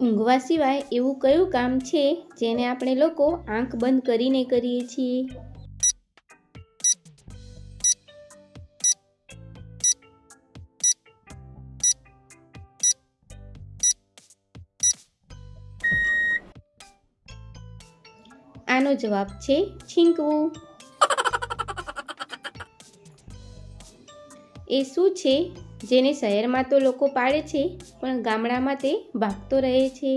ઊંઘવા સિવાય એવું કયું કામ છે જેને આપણે લોકો આંખ બંધ કરીને કરીએ છીએ? આનો જવાબ છે છીંકવું. એ શું છે? જેને શહેરમાં તો લોકો પાડે છે, પણ ગામડામાં તે ભાગતો રહે છે.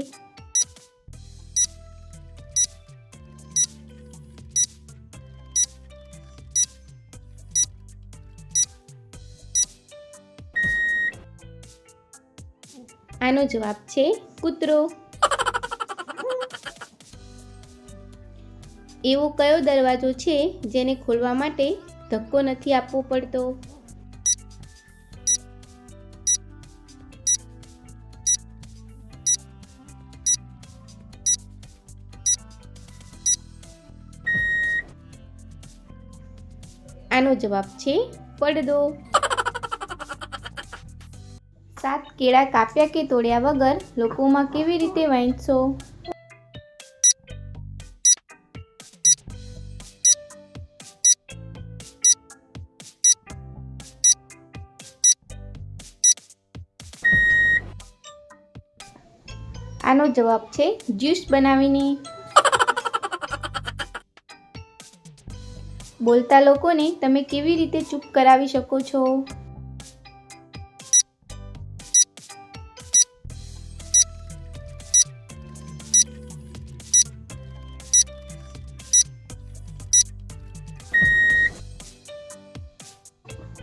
આનો જવાબ છે કૂતરો. એવો કયો દરવાજો છે જેને ખોલવા માટે ધક્કો નથી આપવો પડતો? આનો જવાબ છે પડદો સાત કેળા કાપ્યા કે તોડ્યા વગર લોકોમાં કેવી રીતે વાંચશો? આનો જવાબ છે, જ્યુસ બનાવીને. બોલતા લોકોને તમે કેવી રીતે ચૂપ કરાવી શકો છો?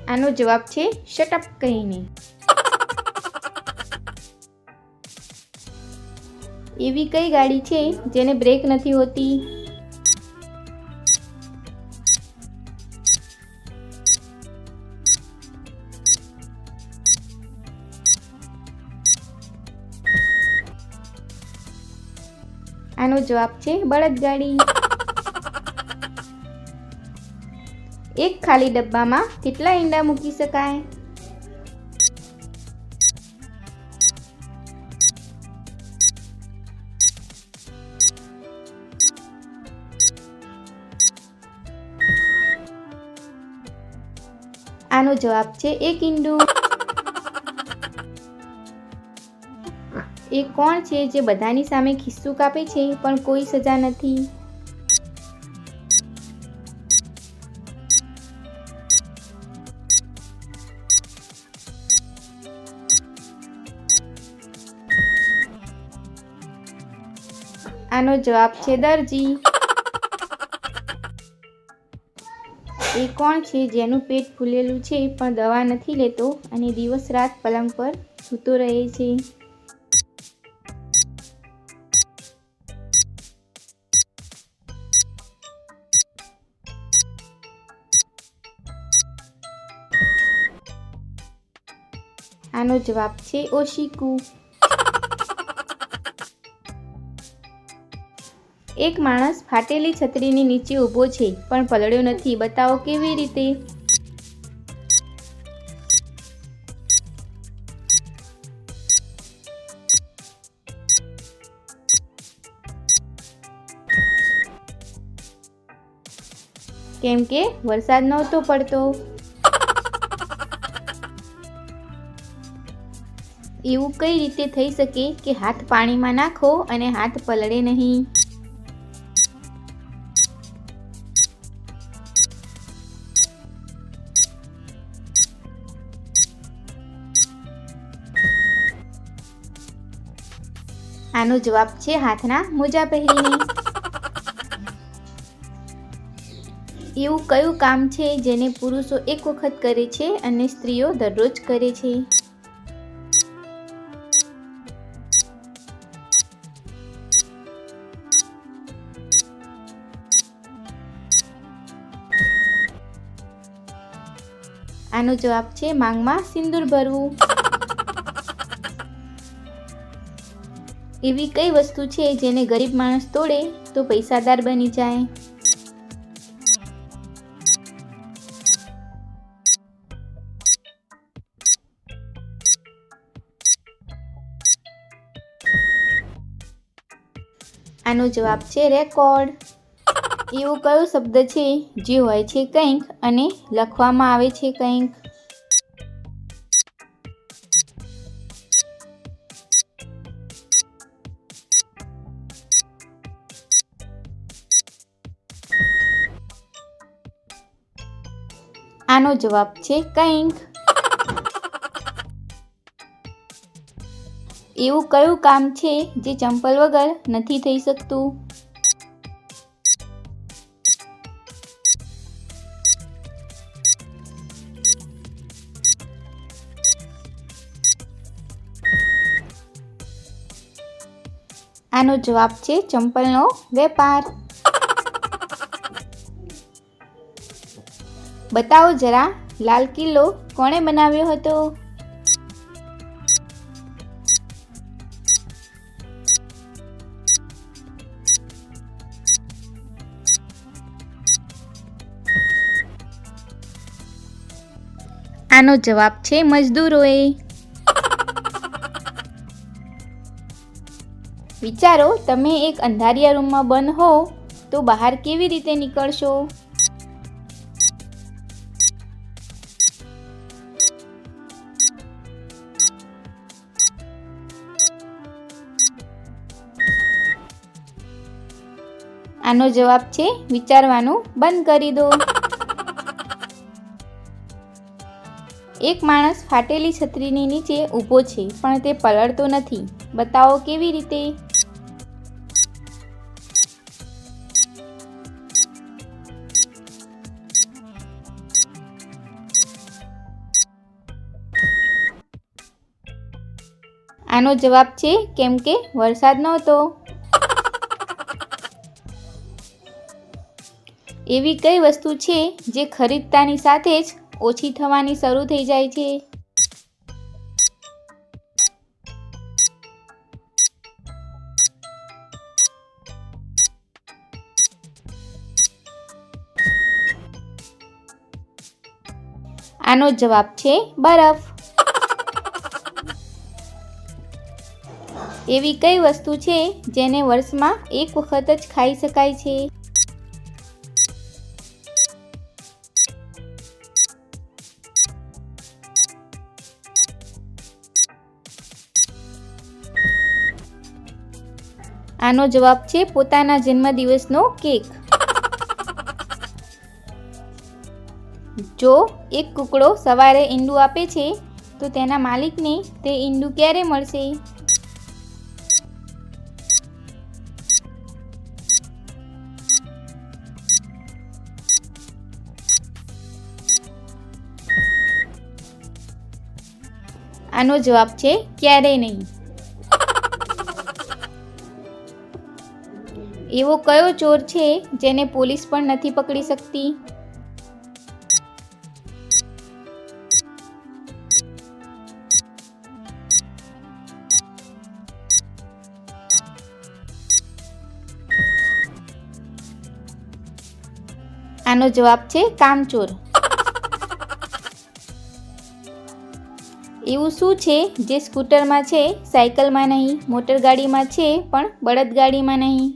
આનો જવાબ છે શટઅપ કહીને. એવી કઈ ગાડી છે જેને બ્રેક નથી હોતી? જવાબ છે બળદગાડી. એક ખાલી ડબ્બામાં કેટલા ઈંડા મૂકી શકાય? આનો જવાબ છે એક ઈંડું. કોણ છે જે બધાની સામે ખિસ્સું કાપે છે, પણ કોઈ સજા નથી? આનો જવાબ છે દરજી. એ કોણ છે જેનું પેટ ફૂલેલું છે, પણ દવા નથી લેતો અને દિવસ રાત પલંગ પર સૂતો રહે છે? આનો જવાબ છે ઓશિકુ. એક માણસ ફાટેલી છત્રીની નીચે ઊભો છે, પણ પલળ્યો નથી. બતાવો કેવી રીતે? કેમ કે વરસાદ નહોતો પડતો. એવું કઈ રીતે થઈ શકે કે હાથ પાણીમાં નાખો અને હાથ પલળે નહીં? આનો જવાબ છે હાથના મોજા પહેરીને. એવું કયું કામ છે જેને પુરુષો એક વખત કરે છે અને સ્ત્રીઓ દરરોજ કરે છે? આનો જવાબ છે માંગમાં સિંદૂર ભરવું. એવી કઈ વસ્તુ છે જેને ગરીબ માણસ તોડે તો પૈસાદાર બની જાય? આનો જવાબ છે રેકોર્ડ. એવું કયો શબ્દ છે જે હોય છે કંઈક અને લખવામાં આવે છે કંઈક? આનો જવાબ છે કંઈક. એવું કયું કામ છે જે ચંપલ વગર નથી થઈ શકતું? આનો જવાબ છે ચંપલનો વેપાર. બતાવો જરા, લાલ કિલ્લો કોણે બનાવ્યો હતો? આનો જવાબ છે મજદૂરોએ. વિચારો, તમે એક અંધારિયા રૂમમાં બંધ હો તો બહાર કેવી રીતે નીકળશો? આનો જવાબ છે, વિચારવાનું બંધ કરી દો. એક માણસ ફાટેલી છત્રીની નીચે ઊભો છે, પણ તે પલળતો નથી. બતાવો કેવી રીતે? આનો જવાબ છે કેમ કે વરસાદ નહોતો. એવી કઈ વસ્તુ છે જે ખરીદતાની સાથે જ ઓછી થવાની શરૂ થઈ જાય છે? આનો જવાબ છે બરફ. એવી કઈ વસ્તુ છે જેને વર્ષમાં એક વખત જ ખાઈ શકાય છે? આનો જવાબ છે પોતાના જન્મદિવસનો કેક. જો એક કુકડો સવારે ઈંડું આપે છે, તો તેના માલિકને તે ઈંડું ક્યારે મળશે? આનો જવાબ છે ક્યારેય નહીં. એવો કયો ચોર છે જેને પોલીસ પણ નથી પકડી શકતી? આનો જવાબ છે કામચોર. એવું શું છે જે સ્કૂટરમાં છે, સાયકલમાં નહીં, મોટરગાડીમાં છે, પણ બળદગાડીમાં નહીં?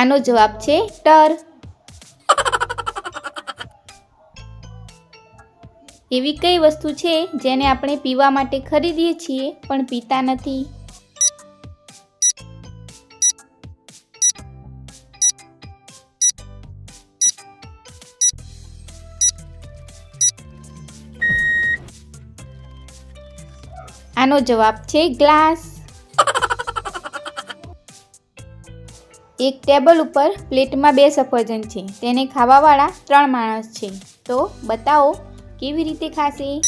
આનો જવાબ છે ટર એવી કઈ વસ્તુ છે જેને આપણે પીવા માટે ખરીદીએ છીએ, પણ પીતા નથી? આનો જવાબ છે ગ્લાસ. એક ટેબલ ઉપર પ્લેટમાં બે સફરજન છે. તેને ખાવાવાળા ત્રણ માણસ છે. તો બતાવો, કેવી રીતે ખાશે?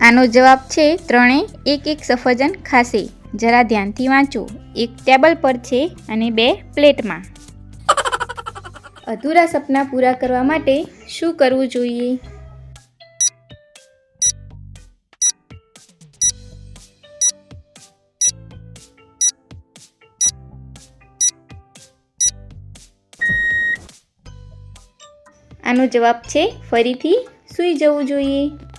આનો જવાબ છે, ત્રણે એક એક સફરજન ખાશે. જરા ધ્યાનથી વાંચો. એક ટેબલ પર છે અને બે પ્લેટમાં. અધૂરા સપના પૂરા કરવા માટે શું કરવું જોઈએ? આનો જવાબ છે, ફરીથી સૂઈ જવું જોઈએ.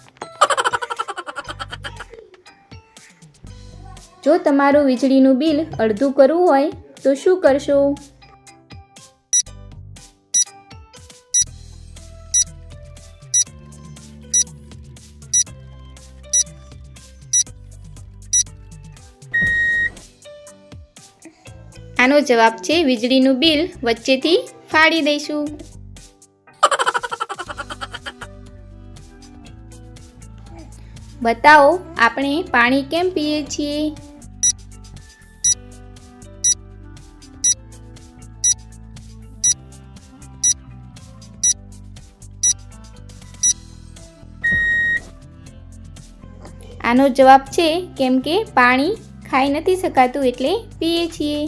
જો તમારું વીજળીનું બિલ અડધું કરવું હોય, તો શું કરશો? આનો જવાબ છે, વીજળીનું બિલ વચ્ચેથી ફાડી દઈશું. બતાવો, આપણે પાણી કેમ પીએ છીએ? આનો જવાબ છે, કેમ કે પાણી ખાઈ નથી શકાતું એટલે પીએ છીએ.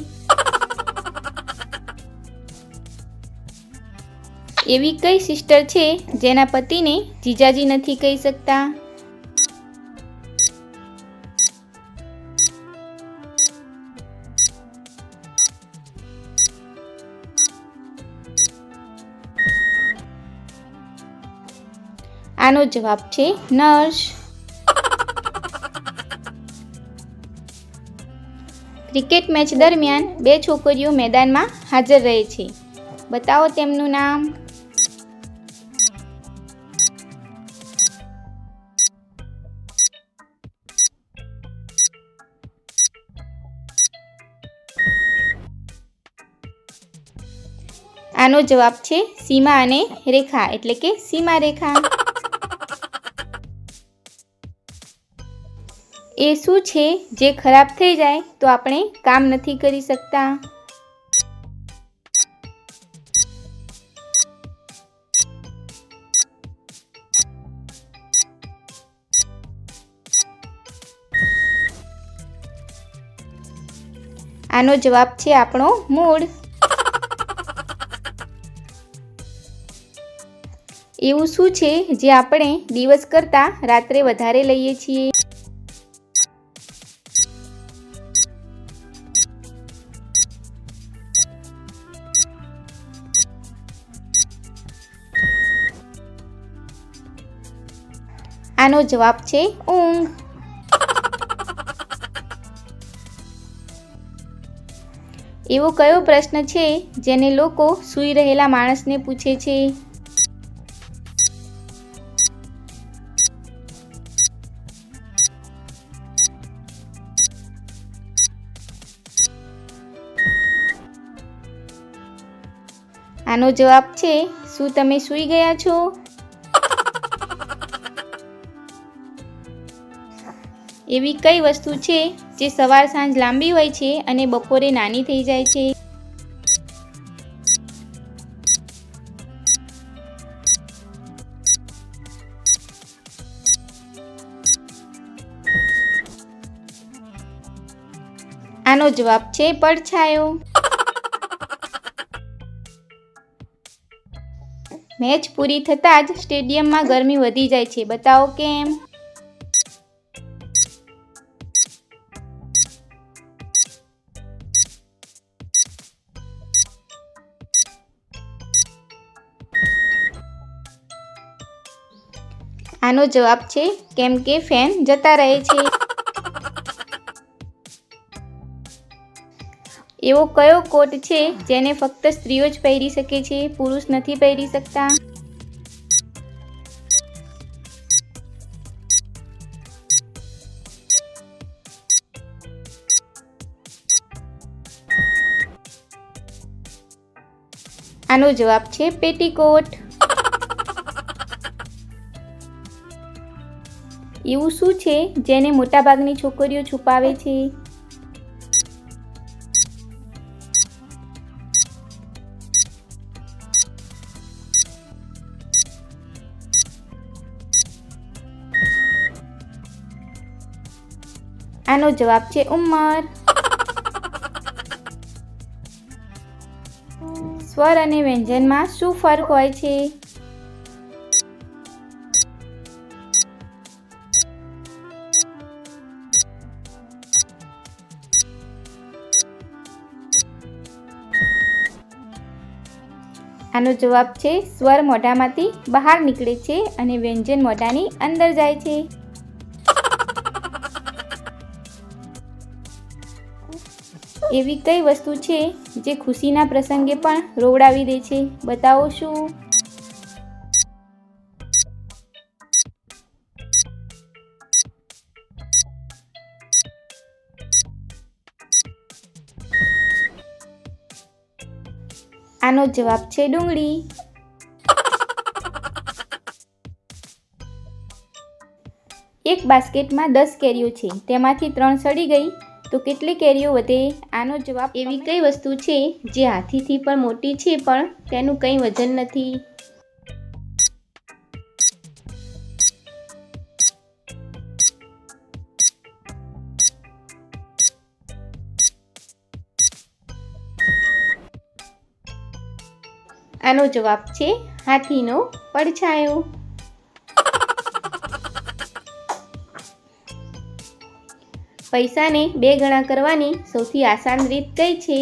એવી કઈ સિસ્ટર છે, જેના પતિને જીજાજી નથી કહી શકતા? આનો જવાબ છે, નર્સ. ક્રિકેટ મેચ દરમિયાન બે છોકરીઓ મેદાનમાં હાજર રહે છે. બતાવો તેમનું નામ. આનો જવાબ છે સીમા અને રેખા, એટલે કે સીમા રેખા એ શું છે જે ખરાબ થઈ જાય તો આપણે કામ નથી કરી શકતા? આનો જવાબ છે આપણો મૂળ. એવું શું છે જે આપણે દિવસ કરતાં રાત્રે વધારે લઈએ છીએ? આનો જવાબ છે ઊંઘ. એવો કયો પ્રશ્ન છે જેને લોકો સૂઈ રહેલા માણસને પૂછે છે? આનો જવાબ છે, શું તમે સૂઈ ગયા છો? એવી કઈ વસ્તુ છે જે સવાર સાંજ લાંબી હોય છે અને બપોરે નાની થઈ જાય છે? આનો જવાબ છે પડછાયો. મેચ પૂરી થતાં જ સ્ટેડિયમમાં ગરમી વધી જાય છે. બતાવો કેમ? આનો જવાબ છે, કેમ કે ફેન જતા રહે છે. એવો કયો કોટ છે જેને ફક્ત સ્ત્રીઓ જ પહેરી શકે છે, પુરુષ નથી પહેરી શકતા? આનો જવાબ છે, પેટીકોટ. એવું શું છે જેને મોટાભાગની છોકરીઓ છુપાવે છે? આનો જવાબ છે ઉંમર. સ્વર અને વ્યંજનમાં શું ફરક હોય છે? આનો જવાબ છે, સ્વર મોઢામાંથી બહાર નીકળે છે અને વ્યંજન મોઢાની અંદર જાય છે. એવી કઈ વસ્તુ છે જે ખુશીના પ્રસંગે પણ રોવડાવી દે છે? બતાવો શું? આનો જવાબ છે ડુંગળી. એક બાસ્કેટમાં દસ કેરીઓ છે. તેમાંથી ત્રણ સડી ગઈ. તો કેટલી કેરીઓ વધે? આનો જવાબ એવી કઈ વસ્તુ છે જે હાથીથી પણ મોટી છે પણ તેનું કંઈ વજન નથી? આનો જવાબ છે હાથીનો પડછાયો. પૈસાને બે ગણા કરવાની સૌથી આસાન રીત કઈ છે?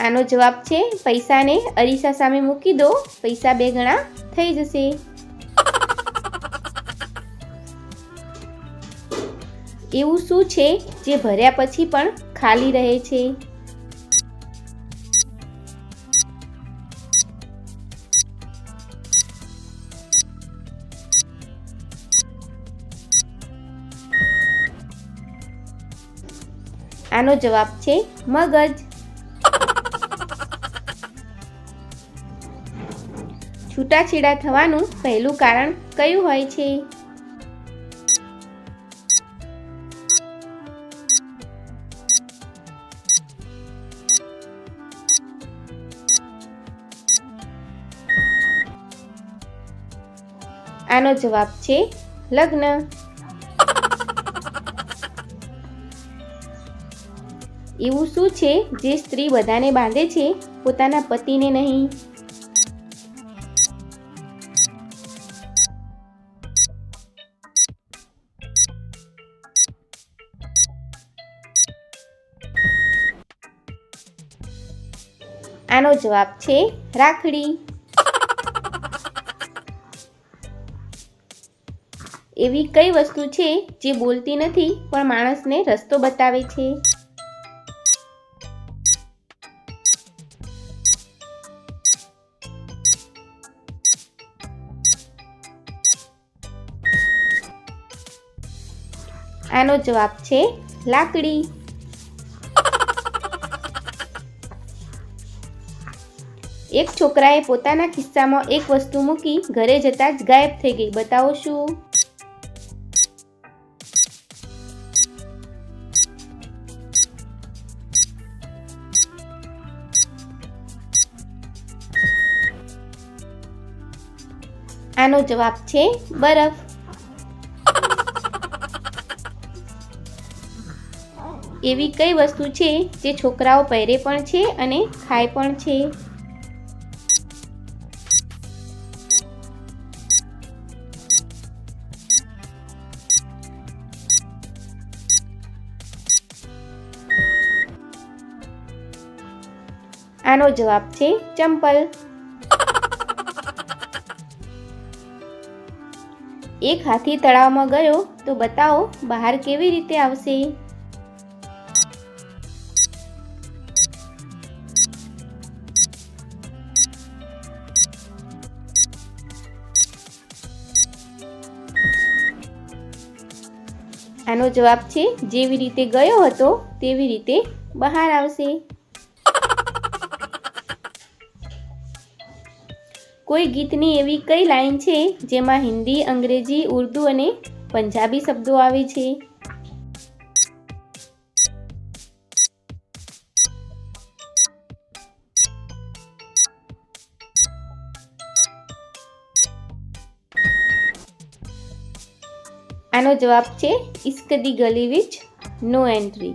આનો જવાબ છે પૈસાને અરીસા સામે મૂકી દો. પૈસા બે ગણા થઈ જશે. એવું શું છે જે ભર્યા પછી પણ ખાલી રહે છે? આનો જવાબ છે મગજ. છૂટાછેડા થવાનું પહેલું કારણ કયું હોય છે? આનો જવાબ છે લગ્ન. એવું શું છે જે સ્ત્રી બધાને બાંધે છે? પોતાના પતિને નહીં. આનો જવાબ છે રાખડી. એવી કઈ વસ્તુ છે જે બોલતી નથી, પણ માણસને રસ્તો બતાવે છે? આનો જવાબ છે લાકડી. એક છોકરાએ પોતાના ખિસ્સામાં એક વસ્તુ મૂકી ઘરે જતા જ ગાયબ થઈ ગઈ. બતાવો શું? આનો જવાબ છે બરફ. એવી કઈ વસ્તુ છે જે છોકરાઓ પહેરે પણ છે અને ખાય પણ છે? આનો જવાબ છે ચંપલ. એક હાથી તળાવમાં ગયો, તો બતાવો, બહાર કેવી રીતે આવશે? આનો જવાબ છે, જેવી રીતે ગયો હતો, તેવી રીતે બહાર આવશે. કોઈ ગીતની એવી કઈ લાઈન છે જેમાં હિન્દી, અંગ્રેજી, ઉર્દુ અને પંજાબી શબ્દો આવે છે? આનો જવાબ છે, ઇશ્ક દી ગલી વિચ નો એન્ટ્રી.